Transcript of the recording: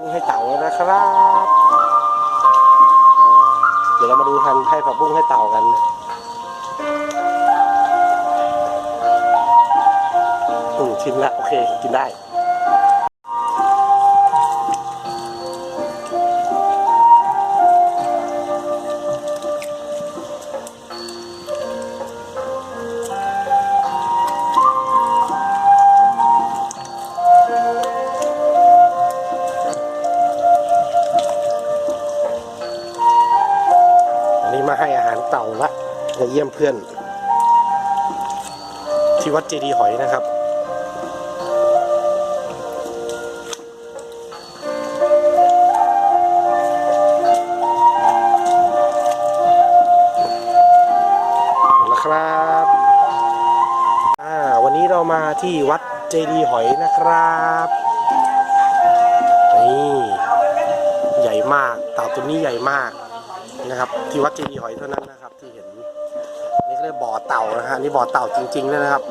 ให้เต่านะครับ เดี๋ยวเรามาดูทันให้ผักบุ้งให้เต่ากันอืมชิมละโอเค กินได้ นี้มาให้อาหารเต่าละมาเยี่ยมเพื่อน ที่วัดเจดีย์หอยนะครับมดแล้วครับอ่าวันนี้เรามาที่วัดเจดีย์หอยนะครับนี่ใหญ่มากเต่าตัวนี้ใหญ่มาก นะครับ ที่วัดเจดีย์หอยเท่านั้นนะครับ ที่เห็นนี่ก็เรียกบ่อเต่านะฮะนี่บ่อเต่าจริงๆเลยนะครับ